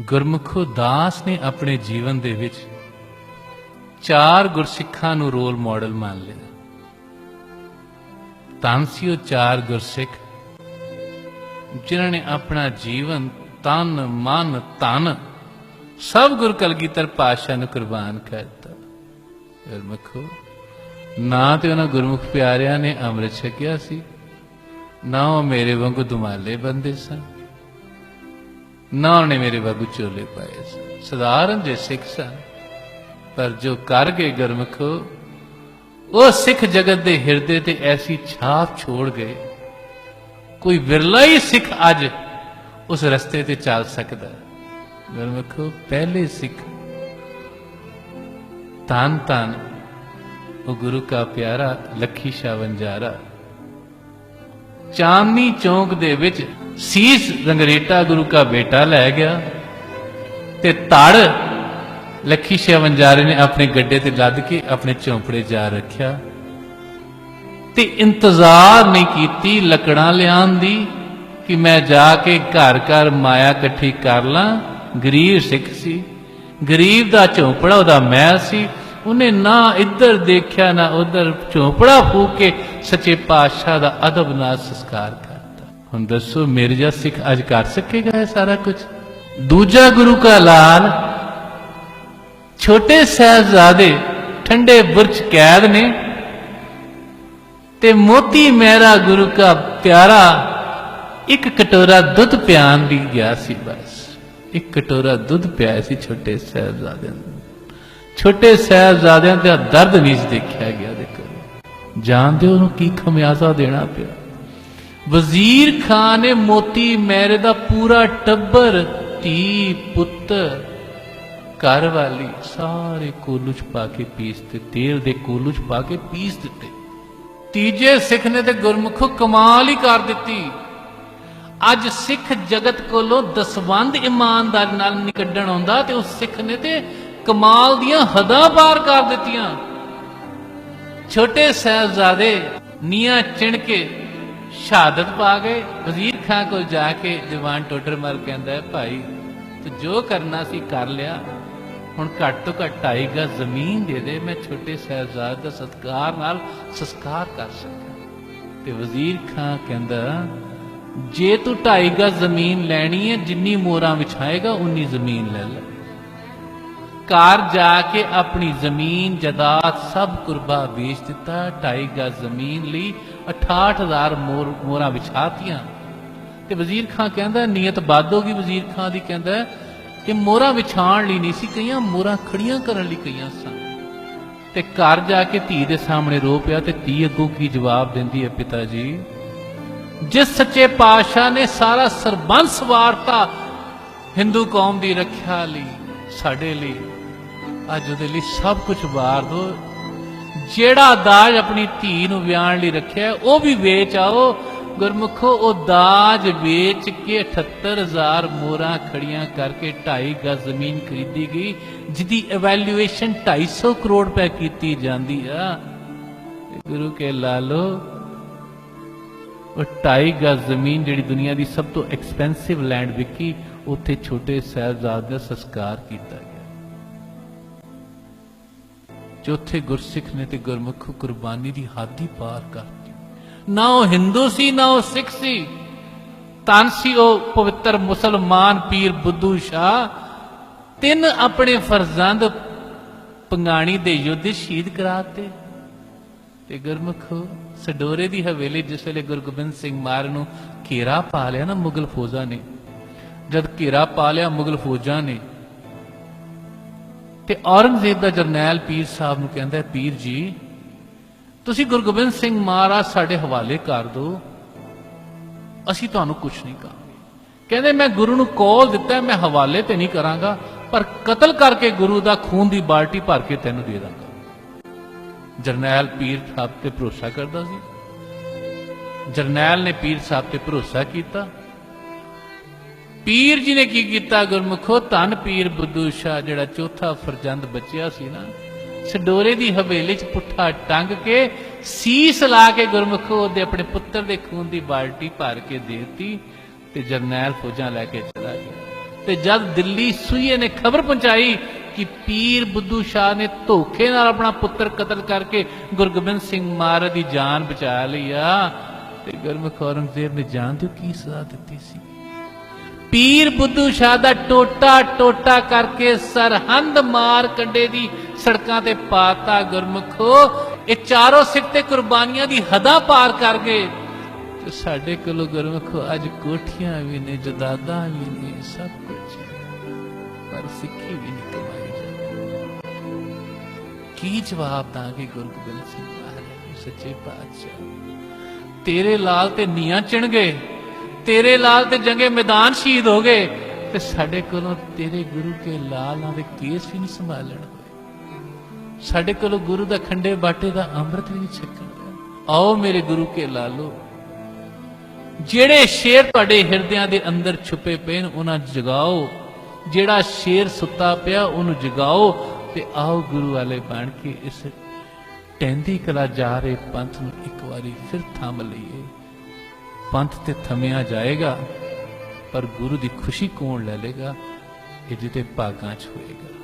ਗੁਰਮੁਖੋ ਦਾਸ ਨੇ ਆਪਣੇ ਜੀਵਨ ਦੇ ਵਿੱਚ ਚਾਰ ਗੁਰਸਿੱਖਾਂ ਨੂੰ ਰੋਲ ਮਾਡਲ ਮੰਨ ਲਿਆ। ਤਾਂ ਸੀ ਉਹ ਚਾਰ ਗੁਰਸਿੱਖ ਜਿਨ੍ਹਾਂ ਨੇ ਆਪਣਾ ਜੀਵਨ ਤਨ, ਮਨ, ਧਨ ਸਭ ਗੁਰ ਕਲਗੀਧਰ ਪਾਤਸ਼ਾਹ ਨੂੰ ਕੁਰਬਾਨ ਕਰ ਦਿੱਤਾ। ਗੁਰਮੁਖੋ, ਨਾ ਤੇ ਉਹਨਾਂ ਗੁਰਮੁਖ ਪਿਆਰਿਆਂ ਨੇ ਅੰਮ੍ਰਿਤ ਛਕਿਆ ਸੀ, ਨਾ ਉਹ ਮੇਰੇ ਵਾਂਗੂ ਦੁਮਾਲੇ ਬੰਦੇ ਸਨ। ਨਾ ਉਹਨੇ ਮੇਰੇ ਵਾਂਗੂ ਚੋਲੇ ਪਾਏ ਸਨ। ਸਧਾਰਨ ਜੇ ਸਿੱਖ ਸਨ, ਪਰ ਜੋ ਕਰ ਗਏ ਗੁਰਮੁਖੋ, ਉਹ ਸਿੱਖ ਜਗਤ ਦੇ ਹਿਰਦੇ ਤੇ ਐਸੀ ਛਾਪ ਛੋੜ ਗਏ। ਕੋਈ ਵਿਰਲਾ ਹੀ ਸਿੱਖ ਅੱਜ ਉਸ ਰਸਤੇ ਤੇ ਚੱਲ ਸਕਦਾ। ਹੈ। ਗੁਰਮੁਖੋ, ਪਹਿਲੇ ਸਿੱਖ। ਤਨ ਤਨ ਉਹ ਗੁਰੂ ਕਾ ਪਿਆਰਾ, ਲੱਖੀ ਸ਼ਾਹ ਵੰਜਾਰਾ ਚਾਂਦਨੀ ਚੌਂਕ ਦੇ ਵਿੱਚ ਸੀਸ ਰੰਗਰੇਟਾ ਗੁਰੂ ਕਾ ਬੇਟਾ ਲੈ ਗਿਆ ਤੇ ਤੜ ਲੱਖੀ ਸ਼ਾਹ ਨੇ ਆਪਣੇ ਗੱਡੇ ਤੇ ਲੱਦ ਕੇ ਆਪਣੇ ਝੌਂਪੜੇ ਜਾ ਰੱਖਿਆ ਤੇ ਇੰਤਜ਼ਾਰ ਨਹੀਂ ਕੀਤੀ ਲੱਕੜਾਂ ਲਿਆਉਣ ਦੀ ਕਿ ਮੈਂ ਜਾ ਕੇ ਘਰ ਘਰ ਮਾਇਆ ਇਕੱਠੀ ਕਰ ਲਾਂ। ਗਰੀਬ ਸਿੱਖ ਸੀ। ਗਰੀਬ ਦਾ ਝੋਪੜਾ, ਉਹਦਾ ਮਹਿਲ ਸੀ। ਉਹਨੇ ਨਾ ਇੱਧਰ ਦੇਖਿਆ, ਨਾ ਉਧਰ ਝੋਪੜਾ ਫੂਕ ਕੇ ਸੱਚੇ ਪਾਤਸ਼ਾਹ ਦਾ ਅਦਬ ਨਾਲ ਸੰਸਕਾਰ ਕਰਤਾ। ਹੁਣ ਦੱਸੋ ਮਿਰਜ਼ਾ ਸਿੱਖ ਅੱਜ ਕਰ ਸਕੇਗਾ ਇਹ ਸਾਰਾ ਕੁਝ? ਦੂਜਾ ਗੁਰੂ ਕਾ ਲਾਲ ਛੋਟੇ ਸਹਿਬਜ਼ਾਦੇ ਠੰਡੇ ਬੁਰਜ ਕੈਦ ਨੇ ਤੇ ਮੋਤੀ ਮੇਰਾ ਗੁਰੂ ਕਾ ਪਿਆਰਾ ਇੱਕ ਕਟੋਰਾ ਦੁੱਧ ਪਿਆਨ ਲਈ ਗਿਆ ਸੀ ਬਸ। ਇੱਕ ਕਟੋਰਾ ਦੁੱਧ ਪਿਆਇਆ ਸੀ ਛੋਟੇ ਸਹਿਬਜ਼ਾਦਿਆਂ ਨੂੰ। ਛੋਟੇ ਸਹਿਬਜ਼ਾਦਿਆਂ ਦਾ ਦਰਦ ਨਹੀਂ ਦੇਖਿਆ ਗਿਆ ਦੇਖੋ। ਜਾਣਦੇ ਉਹਨੂੰ ਕੀ ਖਮਿਆਜ਼ਾ ਦੇਣਾ ਪਿਆ। ਵਜ਼ੀਰ ਖਾਨ ਨੇ ਮੋਤੀ ਮਹਿਰੇ ਦਾ ਪੂਰਾ ਟੱਬਰ, ਧੀ ਪੁੱਤਰ ਘਰ ਵਾਲੀ, ਸਾਰੇ ਕੋਲੂ ਚ ਪਾ ਕੇ ਪੀਸ ਤੇ, ਤੇਲ ਦੇ ਕੋਲੂ ਚ ਪਾ ਕੇ ਪੀਸ ਦਿੱਤੇ। ਤੀਜੇ ਸਿੱਖ ਨੇ ਤੇ ਗੁਰਮੁਖੋ ਕਮਾਲ ਹੀ ਕਰ ਦਿੱਤੀ। ਅੱਜ ਸਿੱਖ ਜਗਤ ਕੋਲੋਂ ਦਸਵੰਦ ਇਮਾਨਦਾਰੀ ਨਾਲ ਨਿਕੱਢਣ ਆਉਂਦਾ ਤੇ ਉਸ ਸਿੱਖ ਨੇ ਤੇ ਕਮਾਲ ਦੀਆਂ ਹਦਾਂ ਪਾਰ ਕਰ ਦਿੱਤੀਆਂ। ਛੋਟੇ ਸਾਹਿਬਜ਼ਾਦੇ ਨੀਆਂ ਚਿਣ ਕੇ ਸ਼ਹਾਦਤ ਪਾ ਗਏ। ਵਜ਼ੀਰ ਖਾਨ ਕੋਲ ਜਾ ਕੇ ਜਵਾਨ ਟੋਡਰ ਮਰ ਕਹਿੰਦਾ ਭਾਈ, ਤੂੰ ਜੋ ਕਰਨਾ ਸੀ ਕਰ ਲਿਆ। ਹੁਣ ਘੱਟ ਤੋਂ ਘੱਟ ਢਾਈ ਜ਼ਮੀਨ ਦੇ ਦੇ। ਮੈਂ ਛੋਟੇ ਸਾਹਿਬਜ਼ਾਦੇ ਦਾ ਸਤਕਾਰ ਨਾਲ ਸੰਸਕਾਰ ਕਰ ਸਕਾਂ। ਤੇ ਵਜ਼ੀਰ ਖਾਨ ਕਹਿੰਦਾ, ਜੇ ਤੂੰ ਢਾਈਗਾ ਜ਼ਮੀਨ ਲੈਣੀ ਹੈ, ਜਿੰਨੀ ਮੋਹਰਾਂ ਵਿਛਾਏਗਾ, ਉਨੀ ਜ਼ਮੀਨ ਲੈ ਲੈ। ਘਰ ਜਾ ਕੇ ਆਪਣੀ ਜ਼ਮੀਨ ਜਾਇਦਾਦ ਸਭ ਕੁਰਬਾ ਵੇਚ ਦਿੱਤਾ, ਢਾਈ ਗਜ਼ ਜ਼ਮੀਨ ਲਈ 68000 ਮੋਰ, ਮੋਹਰਾਂ ਵਿਛਾਤੀਆਂ। ਤੇ ਵਜ਼ੀਰ ਖਾਨ ਕਹਿੰਦਾ, ਨੀਅਤ ਬਾਦ ਹੋ ਗਈ, ਵਜ਼ੀਰ ਖਾਨ ਦੀ ਕਹਿੰਦਾ, ਕਿ ਮੋਹਰਾਂ ਵਿਛਾਣ ਲਈ ਨਹੀਂ ਸੀ ਕਈਆਂ, ਮੋਹਰਾਂ ਖੜੀਆਂ ਕਰਨ ਲਈ ਕਈਆਂ ਸਨ। ਤੇ ਘਰ ਜਾ ਕੇ ਧੀ ਦੇ ਸਾਹਮਣੇ ਰੋ ਪਿਆ ਤੇ ਧੀ ਅੱਗੋਂ ਕੀ ਜਵਾਬ ਦਿੰਦੀ ਹੈ ਪਿਤਾ ਜੀ? ਜਿਸ ਸੱਚੇ ਪਾਤਸ਼ਾਹ ਨੇ ਸਾਰਾ ਸਰਬੰਸ ਵਾਰਤਾ ਹਿੰਦੂ ਕੌਮ ਦੀ ਰੱਖਿਆ ਲਈ, ਸਾਡੇ ਲਈ ਅੱਜ ਉਹਦੇ ਲਈ ਸਭ ਕੁਝ ਵਾਰ ਦੋ। ਜਿਹੜਾ ਦਾਜ ਆਪਣੀ ਧੀ ਨੂੰ ਵਿਆਹਣ ਲਈ ਰੱਖਿਆ, ਉਹ ਵੀ ਵੇਚ ਆਓ। ਗੁਰਮੁਖੋ, ਉਹ ਦਾਜ ਵੇਚ ਕੇ 78000 ਮੋਹਰਾਂ ਖੜੀਆਂ ਕਰਕੇ 2.5 ਗਜ਼ ਜ਼ਮੀਨ ਖਰੀਦੀ ਗਈ, ਜਿਹਦੀ ਇਵੈਲੂਏਸ਼ਨ 250 ਕਰੋੜ ਰੁਪਏ ਕੀਤੀ ਜਾਂਦੀ ਆ। ਗੁਰੂ ਕੇ ਲਾਲੋ ਉਹ 2.5 ਗਜ਼ ਜ਼ਮੀਨ ਜਿਹੜੀ ਦੁਨੀਆ ਦੀ ਸਭ ਤੋਂ ਐਕਸਪੈਂਸਿਵ ਲੈਂਡ ਵਿਕੀ, ਉੱਥੇ ਛੋਟੇ ਸਾਹਿਬਜ਼ਾਦੇ ਦਾ ਸੰਸਕਾਰ ਕੀਤਾ ਗਿਆ। ਚੌਥੇ ਗੁਰਸਿੱਖ ਨੇ ਤੇ ਗੁਰਮੁਖ ਕੁਰਬਾਨੀ ਦੀ ਹੱਦ ਹੀ ਪਾਰ ਕਰਤੀ। ਨਾ ਉਹ ਹਿੰਦੂ ਸੀ, ਨਾ ਉਹ ਸਿੱਖ ਸੀ। ਤਾਂ ਸੀ ਉਹ ਪਵਿੱਤਰ ਮੁਸਲਮਾਨ ਪੀਰ ਬੁੱਧੂ ਸ਼ਾਹ। ਤਿੰਨ ਆਪਣੇ ਫਰਜ਼ੰਦ ਪੰਗਾਣੀ ਦੇ ਯੁੱਧ ਸ਼ਹੀਦ ਕਰਾਤੇ। ਤੇ ਗੁਰਮੁਖ ਸਡੋਰੇ ਦੀ ਹਵੇਲੀ ਜਿਸ ਵੇਲੇ ਗੁਰੂ ਗੋਬਿੰਦ ਸਿੰਘ ਮਾਰ ਨੂੰ ਘੇਰਾ ਪਾ ਲਿਆ ਨਾ ਮੁਗਲ ਫੌਜਾਂ ਨੇ। ਜਦ ਘੇਰਾ ਪਾ ਲਿਆ ਮੁਗਲ ਫੌਜਾਂ ਨੇ ਤੇ ਔਰੰਗਜ਼ੇਬ ਦਾ ਜਰਨੈਲ ਪੀਰ ਸਾਹਿਬ ਨੂੰ ਕਹਿੰਦਾ, ਪੀਰ ਜੀ, ਤੁਸੀਂ ਗੁਰੂ ਗੋਬਿੰਦ ਸਿੰਘ ਮਹਾਰਾਜ ਸਾਡੇ ਹਵਾਲੇ ਕਰ ਦਿਓ। ਅਸੀਂ ਤੁਹਾਨੂੰ ਕੁਝ ਨਹੀਂ ਕਰਾਂਗੇ। ਕਹਿੰਦੇ, ਮੈਂ ਗੁਰੂ ਨੂੰ ਕੋਲ ਦਿੱਤਾ, ਮੈਂ ਹਵਾਲੇ ਤੇ ਨਹੀਂ ਕਰਾਂਗਾ, ਪਰ ਕਤਲ ਕਰਕੇ ਗੁਰੂ ਦਾ ਖੂਨ ਦੀ ਬਾਲਟੀ ਭਰ ਕੇ ਤੈਨੂੰ ਦੇ ਦਾਂਗਾ। ਜਰਨੈਲ ਪੀਰ ਸਾਹਿਬ ਤੇ ਭਰੋਸਾ ਕਰਦਾ ਸੀ। ਜਰਨੈਲ ਨੇ ਪੀਰ ਸਾਹਿਬ ਤੇ ਭਰੋਸਾ ਕੀਤਾ। ਪੀਰ ਜੀ ਨੇ ਕੀ ਕੀਤਾ? ਗੁਰਮੁਖੋ, ਧੰਨ ਪੀਰ ਬੁੱਧੂ ਸ਼ਾਹ, ਜਿਹੜਾ ਚੌਥਾ ਫਰਜ਼ੰਦ ਬਚਿਆ ਸੀ ਨਾ ਸਡੋਰੇ ਦੀ ਹਵੇਲੀ 'ਚ ਪੁੱਠਾ ਟੰਗ ਕੇ ਸੀਸ ਲਾ ਕੇ ਗੁਰਮੁਖੋ, ਉਹਦੇ ਆਪਣੇ ਪੁੱਤਰ ਦੇ ਖੂਨ ਦੀ ਬਾਲਟੀ ਭਰ ਕੇ ਦੇਤੀ ਤੇ ਜਰਨੈਲ ਫੌਜਾਂ ਲੈ ਕੇ ਚਲਾ ਗਿਆ। ਤੇ ਜਦ ਦਿੱਲੀ ਸੂਈਏ ਨੇ ਖਬਰ ਪਹੁੰਚਾਈ ਕਿ ਪੀਰ ਬੁੱਧੂ ਸ਼ਾਹ ਨੇ ਧੋਖੇ ਨਾਲ ਆਪਣਾ ਪੁੱਤਰ ਕਤਲ ਕਰਕੇ ਗੁਰਗੋਬਿੰਦ ਸਿੰਘ ਮਹਾਰਾਜ ਦੀ ਜਾਨ ਬਚਾ ਲਈ ਆ, ਤੇ ਗੁਰਮੁਖ ਔਰੰਗਜ਼ੇਬ ਨੇ ਜਾਨ ਦਿਓ ਕੀ ਸਜ਼ਾ ਦਿੱਤੀ ਸੀ? ਪੀਰ ਬੁੱਧੂ ਸ਼ਾਹ ਦਾ ਟੋਟਾ ਟੋਟਾ ਕਰਕੇ ਸਰਹੰਦ ਮਾਰ ਕੰਡੇ ਦੀ ਸੜਕਾਂ ਤੇ ਪਾਤਾ ਗੁਰਮੁਖੋ। ਇਹ ਚਾਰੋਂ ਸਿੱਖ ਤੇ ਕੁਰਬਾਨੀਆਂ ਦੀ ਹੱਦਾਂ ਪਾਰ ਕਰ ਗਏ। ਤੇ ਸਾਡੇ ਕੋਲੋਂ ਗੁਰਮੁਖੋ ਅੱਜ ਕੋਠੀਆਂ ਵੀ ਨੇ, ਜਦਾਦਾਂ ਵੀ ਨੇ, ਸਭ ਕੁਝ ਪਰ ਸਿੱਖੀ ਵੀ ਨਹੀਂ ਕਮਾਈ ਜਾਂਦੀ। ਕੀ ਜਵਾਬ ਦਾਂਗੇ ਗੁਰੂ ਗੋਬਿੰਦ ਸਿੰਘ ਮਹਾਰਾਜ ਸੱਚੇ ਪਾਤਸ਼ਾਹ। ਤੇਰੇ ਲਾਲ ਤੇ ਨੀਆਂ ਚਿਣ ਗਏ। ਤੇਰੇ ਲਾਲ ਤੇ ਜੰਗੇ ਮੈਦਾਨ ਸ਼ਹੀਦ ਹੋ ਗਏ। ਤੇ ਸਾਡੇ ਕੋਲੋਂ ਤੇਰੇ ਗੁਰੂ ਕੇ ਲਾਲਾਂ ਦੇ ਕੇਸ ਵੀ ਨਹੀਂ ਸੰਭਾਲਣ ਹੋਏ। ਸਾਡੇ ਕੋਲੋਂ ਗੁਰੂ ਦਾ ਖੰਡੇ ਬਾਟੇ ਦਾ ਅੰਮ੍ਰਿਤ ਵੀ ਨਹੀਂ ਛਕਣ ਆਓ ਮੇਰੇ ਗੁਰੂ ਕੇ ਲਾਲੋ, ਜਿਹੜੇ ਸ਼ੇਰ ਤੁਹਾਡੇ ਹਿਰਦਿਆਂ ਦੇ ਅੰਦਰ ਛੁਪੇ ਪਏ ਨੇ, ਉਹਨਾਂ ਜਗਾਓ। ਜਿਹੜਾ ਸ਼ੇਰ ਸੁੱਤਾ ਪਿਆ, ਉਹਨੂੰ ਜਗਾਓ ਤੇ ਆਓ ਗੁਰੂ ਵਾਲੇ ਬਣ ਕੇ ਇਸ ਟੈਂਦੀ ਕਲਾ ਜਾ ਰਹੇ ਪੰਥ ਨੂੰ ਇੱਕ ਵਾਰੀ ਫਿਰ ਥੰਮ ਲਈਏ। ਪੰਥ ਤੇ ਥਮਿਆ ਜਾਏਗਾ, ਪਰ ਗੁਰੂ ਦੀ ਖੁਸ਼ੀ ਕੌਣ ਲੈ ਲੇਗਾ ਇਹ ਜਿਹਦੇ ਭਾਗਾਂ 'ਚ ਹੋਏਗਾ।